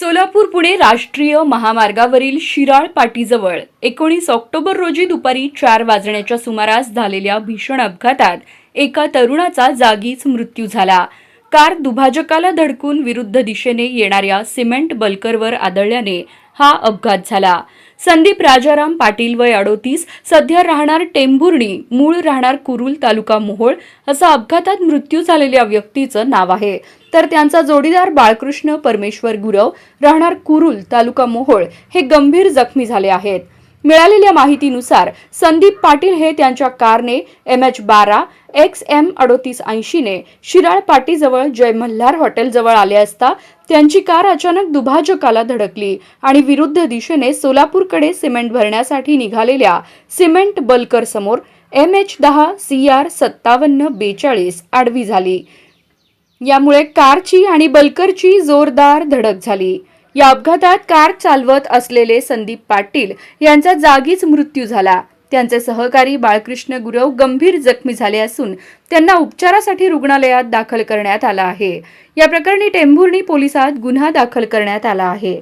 सोलापूर पुणे राष्ट्रीय महामार्गावरील शिराळ पाटीजवळ एकोणीस ऑक्टोबर रोजी दुपारी चार वाजण्याच्या सुमारास झालेल्या भीषण अपघातात एका तरुणाचा जागीच मृत्यू झाला. कार दुभाजकाला धडकून विरुद्ध दिशेने येणाऱ्या सिमेंट बल्करवर आदळल्याने हा अपघात झाला. संदीप राजाराम पाटील वय अडोतीस सध्या राहणार टेंभुर्णी मूळ राहणार कुरुल तालुका मोहोळ असं अपघातात मृत्यू झालेल्या व्यक्तीचं नाव आहे. तर त्यांचा जोडीदार बाळकृष्ण परमेश्वर गुरव राहणार कुरुल तालुका मोहोळ हे गंभीर जखमी झाले आहेत. मिळालेल्या माहितीनुसार संदीप पाटील हे त्यांच्या कारने एम एच बारा एक्स एम अडोतीस ऐंशीने शिराळ पाटीजवळ जय मल्हार हॉटेलजवळ आले असता त्यांची कार अचानक दुभाजकाला धडकली आणि विरुद्ध दिशेने सोलापूरकडे सिमेंट भरण्यासाठी निघालेल्या सिमेंट बल्करसमोर एम एच दहा सी आर सत्तावन्न बेचाळीस आडवी झाली. यामुळे कारची आणि बल्करची जोरदार धडक झाली. या अपघातात कार चालवत असलेले संदीप पाटील यांचा जागीच मृत्यू झाला. त्यांचे सहकारी बाळकृष्ण गुरव गंभीर जखमी झाले असून त्यांना उपचारासाठी रुग्णालयात दाखल करण्यात आला आहे. या प्रकरणी टेंभुर्णी पोलिसात गुन्हा दाखल करण्यात आला आहे.